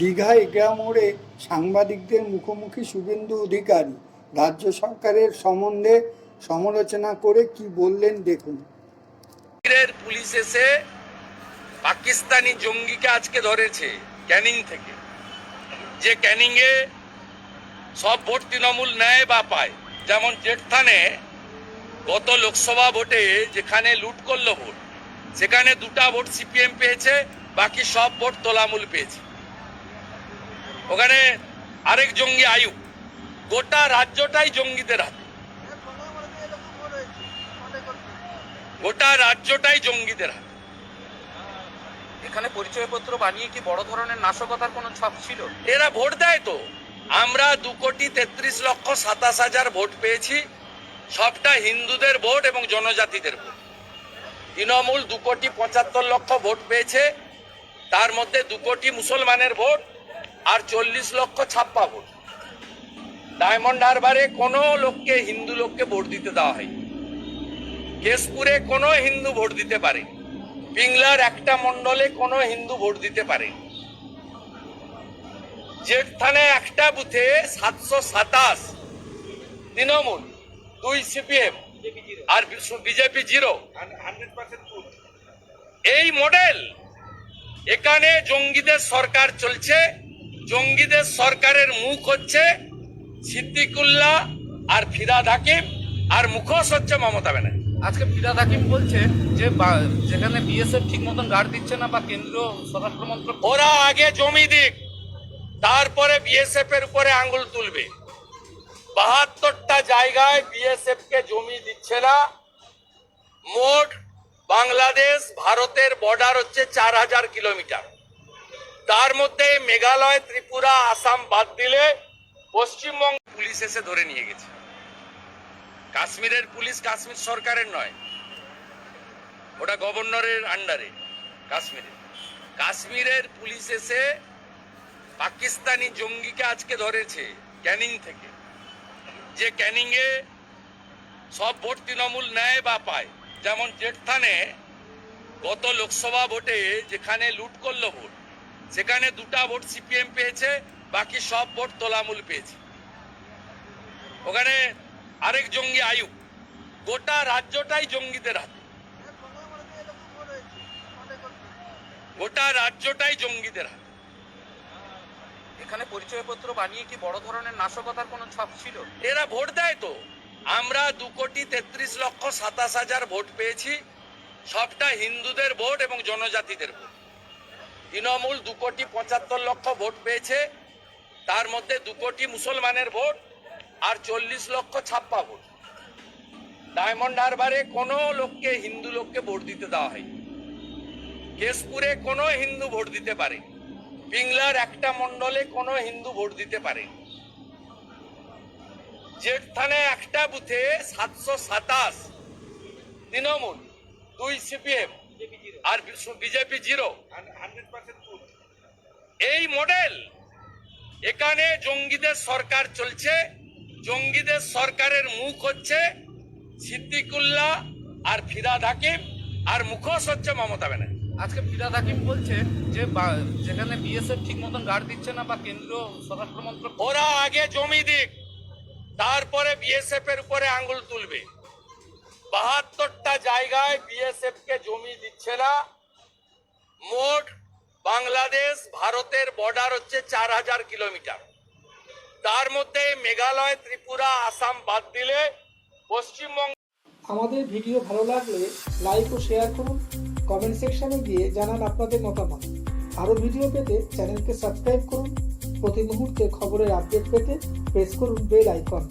দীঘা এগরা মোড়ে সাংবাদিকদের মুখোমুখি শুভেন্দু অধিকারী। রাজ্য সরকারের সম্বন্ধে সমালোচনা করে কি বললেন দেখুন। পুলিশ এসে পাকিস্তানি জঙ্গিকে আজকে ধরেছে ক্যানিং থেকে। যে ক্যানিং এ সব ভোট তৃণমূল নেয় বা পায়। যেমন জেঠথানে গত লোকসভা ভোটে যেখানে লুট করল ভোট, সেখানে দুটা ভোট সিপিএম পেয়েছে, বাকি সব ভোট তোলামূল পেয়েছে। ওখানে আরেক জঙ্গি আয়ু গোটা রাজ্যটাই জঙ্গিদের হাতে। গোটা রাজ্যটাই জঙ্গিদের হাতে। এখানে পরিচয়পত্র বানিয়ে কি বড় ধরনের নাশকতার কোনো ছাপ ছিল? এরা ভোট দেয় তো। আমরা দু কোটি তেত্রিশ লক্ষ সাতাশ হাজার ভোট পেয়েছি। সবটা হিন্দুদের ভোট এবং জনজাতিদের ভোট। তৃণমূল দু কোটি পঁচাত্তর লক্ষ ভোট পেয়েছে। তার মধ্যে দু কোটি মুসলমানের ভোট। আর চল্লিশ লক্ষ ছাপ্পা ভোট। ডায়মন্ড হারবারে কোনো লোককে, হিন্দু লোককে ভোট দিতে দেওয়া হয়নি। কেশপুরে কোনো হিন্দু ভোট দিতে পারে পিংলার একটা মণ্ডলে কোনো হিন্দু ভোট দিতে পারে যেখানে একটা বুথে সাতশো সাতাশ তৃণমূল, দুই সিপিএম আর বিজেপি জিরো। এই মডেল, এখানে জঙ্গিদের সরকার চলছে। জঙ্গিদের সরকারের মুখ হচ্ছে সিদ্দিকুল্লাহ আর ফিরাদ হাকিম আর মুখোশ হচ্ছে মমতা ব্যানার্জি। আজকে ফিরাদ হাকিম বলছে যে যেখানে বিএসএফ ঠিক মতন গার্ড দিচ্ছে না বা কেন্দ্রীয় স্বরাষ্ট্র মন্ত্রক ওরা আগে জমি দিক তারপরে বিএসএফ এর উপরে আঙ্গুল তুলবে। বাহাত্তরটা জায়গায় বিএসএফ কে জমি দিচ্ছে না। মোট বাংলাদেশ ভারতের বর্ডার হচ্ছে চার হাজার কিলোমিটার। তার মধ্যে মেঘালয়, ত্রিপুরা, আসাম বাদ দিলে পশ্চিমবঙ্গ পুলিশ এসে ধরে নিয়ে গেছে। কাশ্মীরের পুলিশ কাশ্মীর সরকারের নয়, ওটা গভর্নরের আন্ডারে কাশ্মীরে কাশ্মীরের পুলিশ এসে পাকিস্তানি জঙ্গিকে আজকে ধরেছে ক্যানিং থেকে, যে ক্যানিং এ সব ভোট তৃণমূল নেয় বা পায়। যেমন জেঠথানে গত লোকসভা ভোটে যেখানে লুট করল ভোট সেখানে দুটা ভোট সিপিএম পেয়েছে বাকি সব ভোট তোলামূল পেয়েছে। ওখানে আরেক জঙ্গি আয়ুব গোটা রাজ্যটাই জঙ্গিদের হাতে। গোটা রাজ্যটাই জঙ্গিদের হাতে। এখানে পরিচয়পত্র বানিয়ে কি বড় ধরনের নাশকতার কোনো ছাপ ছিল? এরা ভোট দেয় তো। আমরা দু কোটি তেত্রিশ লক্ষ সাতাশ হাজার ভোট পেয়েছি। সবটা হিন্দুদের ভোট এবং জনজাতিদের ভোট। তৃণমূল দু কোটি পঁচাত্তর লক্ষ ভোট পেয়েছে। তার মধ্যে দু কোটি মুসলমানের ভোট আর চল্লিশ লক্ষ ছাপ্পা ভোট। ডায়মন্ড হারবারে কোনো লোককে, হিন্দু লোককে ভোট দিতে দেওয়া হয়নি। কেশপুরে কোনো হিন্দু ভোট দিতে পারে। পিংলার একটা মণ্ডলে কোনো হিন্দু ভোট দিতে পারে। জেঠথানে একটা বুথে সাতশো সাতাশ তৃণমূল, দুই সিপিএম। আর বিজেপি জিরো। এই মডেল এখানে জঙ্গিদের সরকার চলছে। জঙ্গিদের সরকারের মুখ হচ্ছে সিদ্দিকুল্লাহ আর ফিরাদ হাকিম আর মুখোশ হচ্ছে মমতা ব্যানার্জি। আজকে ফিরাদ হাকিম বলছে যে বা- যেখানে বিএসএফ ঠিক মতন গার্ড দিচ্ছে না বা কেন্দ্রীয় স্বরাষ্ট্র মন্ত্রক ওরা আগে জমি দিক তারপরে বিএসএফ এর উপরে আঙ্গুল তুলবে। বাহাত্তরটা জায়গায় বিএসএফ কে জমি দিচ্ছে না। মোট বাংলাদেশ ভারতের বর্ডার হচ্ছে চার হাজার কিলোমিটার। তার মধ্যে মেঘালয়, ত্রিপুরা, আসাম বাদ দিলে পশ্চিমবঙ্গ আমাদের ভিডিও ভালো লাগলে লাইক ও শেয়ার করুন। কমেন্ট সেকশনে গিয়ে জানান আপনাদের মতামত। আরও ভিডিও পেতে চ্যানেলকে সাবস্ক্রাইব করুন। প্রতি মুহূর্তে খবরের আপডেট পেতে প্রেস করুন বেল আইকন